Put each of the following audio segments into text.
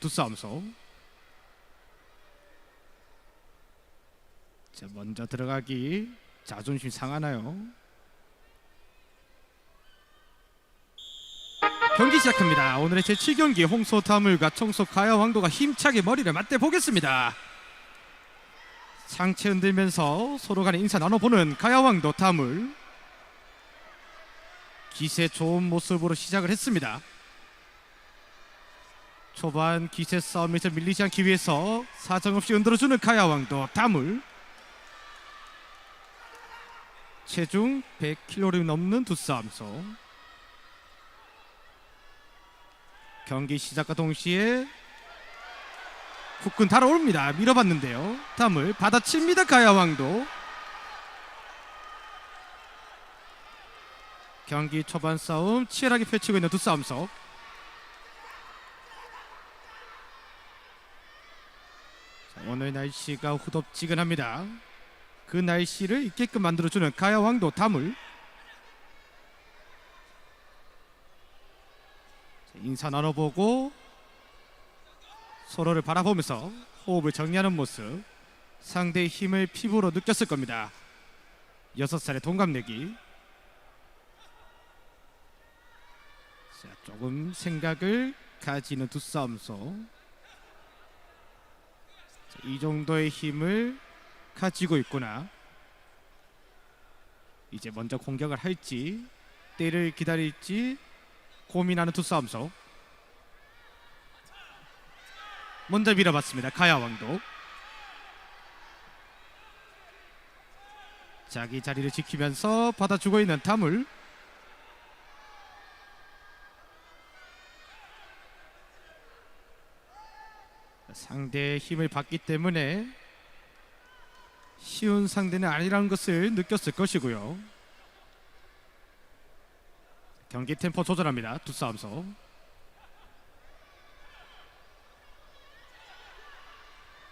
두 싸움소. 자 먼저 들어가기 자존심 상하나요? 경기 시작합니다. 오늘의 제 7경기 홍소 다물과 청소 가야 왕도가 힘차게 머리를 맞대 보겠습니다. 상체 흔들면서 서로 간에 인사 나눠보는 가야 왕도 다물. 기세 좋은 모습으로 시작을 했습니다. 초반 기세 싸움에서 밀리지 않기 위해서 사정없이 흔들어주는 가야 왕도 다물. 체중 100kg를 넘는 두 싸움소. 경기 시작과 동시에 후끈 달아오릅니다. 밀어봤는데요. 담을 받아칩니다. 가야왕도. 경기 초반 싸움 치열하게 펼치고 있는 두 싸움석. 오늘 날씨가 후덥지근합니다. 그 날씨를 있게끔 만들어주는 가야왕도. 자, 인사 나눠보고 서로를 바라보면서 호흡을 정리하는 모습 상대의 힘을 피부로 느꼈을 겁니다. 여섯 살의 동갑내기 자, 조금 생각을 가지는 두 싸움소 자, 이 정도의 힘을 가지고 있구나. 이제 먼저 공격을 할지 때를 기다릴지 고민하는 두 싸움소 먼저 밀어봤습니다. 가야왕도. 자기 자리를 지키면서 받아주고 있는 다물 상대의 힘을 받기 때문에 쉬운 상대는 아니라는 것을 느꼈을 것이고요. 경기 템포 조절합니다. 두 싸움서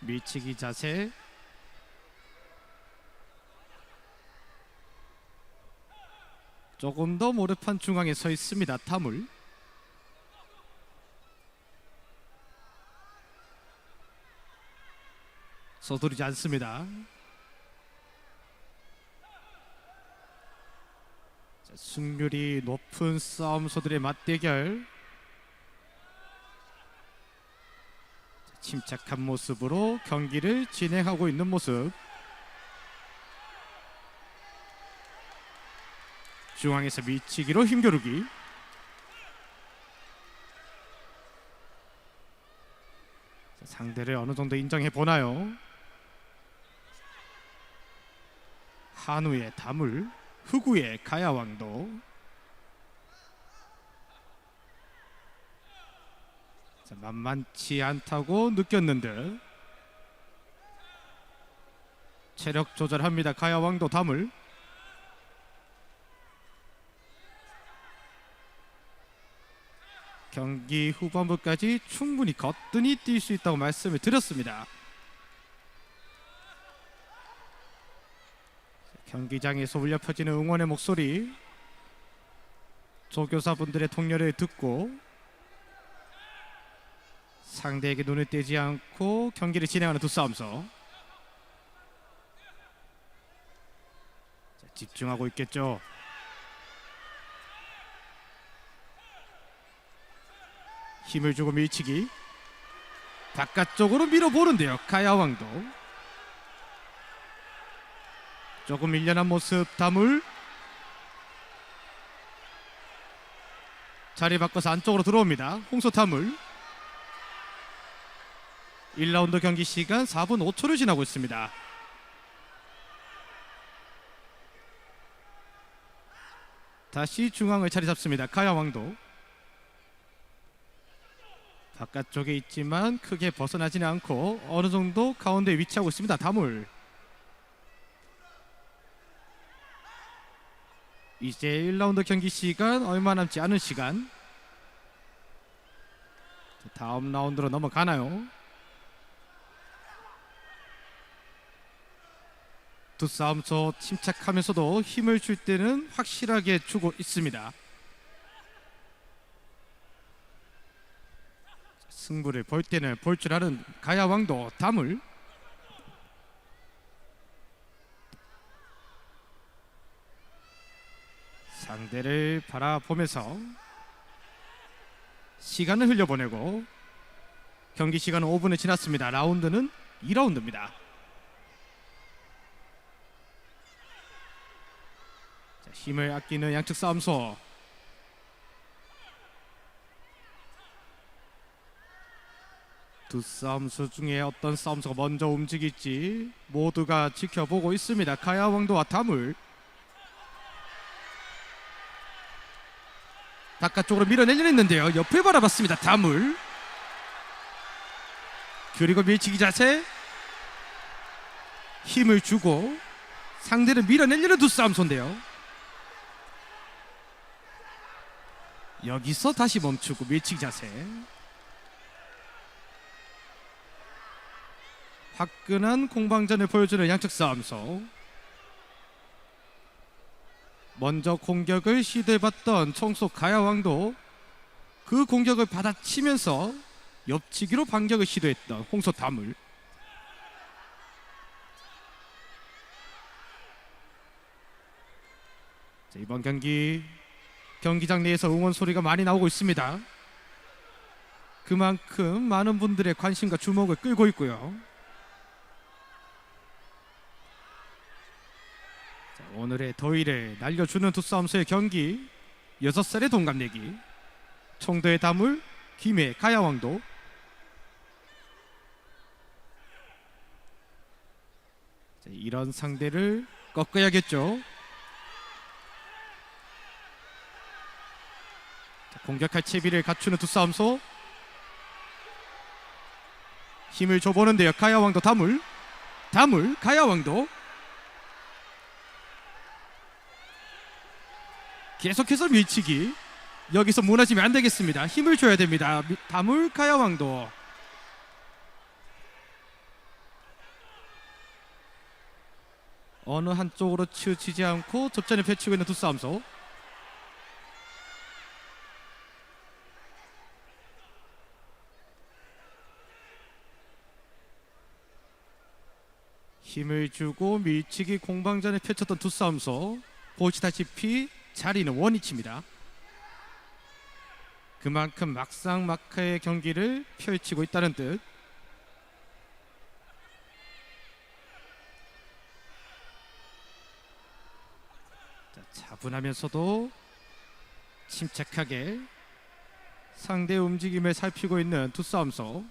밀치기 자세 조금 더 모래판 중앙에 서 있습니다. 타물 서두르지 않습니다. 자, 승률이 높은 싸움소들의 맞대결 자, 침착한 모습으로 경기를 진행하고 있는 모습 중앙에서 미치기로 힘겨루기 자, 상대를 어느 정도 인정해 보나요? 한우의 다물 후구의 가야왕도 자, 만만치 않다고 느꼈는데 체력 조절합니다. 가야왕도 다물 경기 후반부까지 충분히 거뜬히 뛸 수 있다고 말씀을 드렸습니다. 경기장에서 울려 퍼지는 응원의 목소리 조교사분들의 통렬을 듣고 상대에게 눈을 떼지 않고 경기를 진행하는 두 싸움서 자, 집중하고 있겠죠. 힘을 주고 밀치기 바깥쪽으로 밀어보는데요. 가야왕도 조금 밀려난 모습 다물 자리 바꿔서 안쪽으로 들어옵니다. 홍소 다물 1라운드 경기 시간 4분 5초를 지나고 있습니다. 다시 중앙을 자리 잡습니다. 가야왕도 바깥쪽에 있지만 크게 벗어나지는 않고 어느 정도 가운데 위치하고 있습니다. 다물 이제 1라운드 경기 시간 얼마 남지 않은 시간 다음 라운드로 넘어가나요? 두 싸움서 침착하면서도 힘을 줄 때는 확실하게 주고 있습니다. 승부를 볼 때는 볼 줄 아는 가야왕도 담을 상대를 바라보면서 시간을 흘려보내고 경기 시간은 5분을 지났습니다. 라운드는 2라운드입니다. 자, 힘을 아끼는 양측 싸움소 두 싸움수 중에 어떤 싸움수가 먼저 움직일지 모두가 지켜보고 있습니다. 가야왕도와 다물 바깥쪽으로 밀어내려 했는데요. 옆을 바라봤습니다. 다물 그리고 밀치기 자세 힘을 주고 상대를 밀어내려는 두 싸움소인데요. 여기서 다시 멈추고 밀치기 자세 화끈한 공방전을 보여주는 양측 싸움소 먼저 공격을 시도해봤던 청소 가야왕도 그 공격을 받아치면서 옆치기로 반격을 시도했던 홍소 다물 자, 이번 경기 경기장 내에서 응원 소리가 많이 나오고 있습니다. 그만큼 많은 분들의 관심과 주목을 끌고 있고요. 자, 오늘의 더위를 날려주는 두 싸움수의 경기. 여섯 살의 동갑내기. 청도의 다물 김해 가야왕도. 자, 이런 상대를 꺾어야겠죠. 자, 공격할 채비를 갖추는 두 싸움소 힘을 줘보는데요. 가야왕도 다물 다물 가야왕도 계속해서 밀치기. 여기서 무너지면 안 되겠습니다. 힘을 줘야 됩니다. 미- 다물 가야왕도. 어느 한쪽으로 치우치지 않고 접전을 펼치고 있는 두 싸움소. 힘을 주고 밀치기 공방전에 펼쳤던 두 싸움소. 보시다시피 자리는 원위치입니다. 그만큼 막상 막하의 경기를 펼치고 있다는 뜻. 자, 차분하면서도 침착하게 상대 움직임을 살피고 있는 두 싸움소.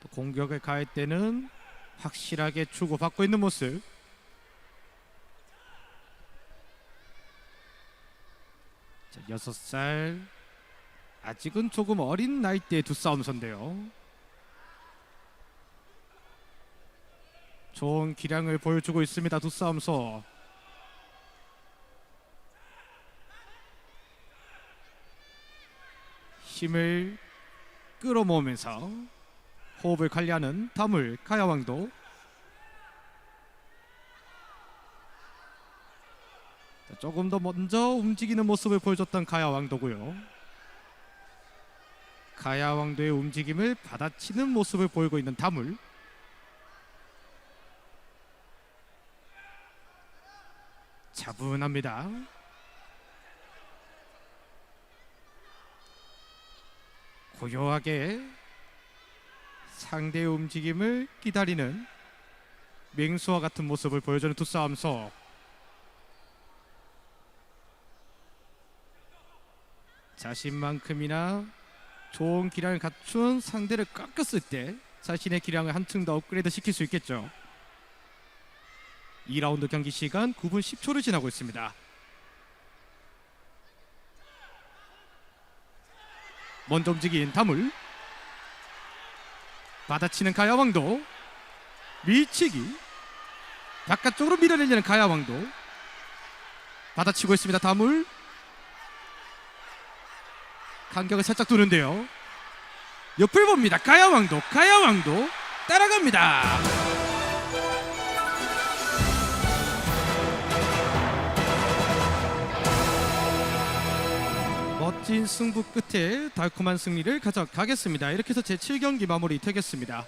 또 공격을 가할 때는 확실하게 주고받고 있는 모습. 자, 여섯 살 아직은 조금 어린 나이대의 두 싸움선데요. 좋은 기량을 보여주고 있습니다. 두 싸움서. 힘을 끌어모으면서 호흡을 관리하는 다물 가야왕도 조금 더 먼저 움직이는 모습을 보여줬던 가야 왕도고요. 가야 왕도의 움직임을 받아치는 모습을 보이고 있는 다물. 차분합니다. 고요하게 상대의 움직임을 기다리는 맹수와 같은 모습을 보여주는 두 싸움서 자신만큼이나 좋은 기량을 갖춘 상대를 깎았을 때 자신의 기량을 한층 더 업그레이드 시킬 수 있겠죠. 2라운드 경기 시간 9분 10초를 지나고 있습니다. 먼저 움직인 다물 받아치는 가야왕도 밀치기 바깥쪽으로 밀어내려는 가야왕도 받아치고 있습니다. 다물 간격을 살짝 두는데요. 옆을 봅니다. 가야왕도 가야왕도 따라갑니다. 값진 승부 끝에 달콤한 승리를 가져가겠습니다. 이렇게 해서 제 7경기 마무리 되겠습니다.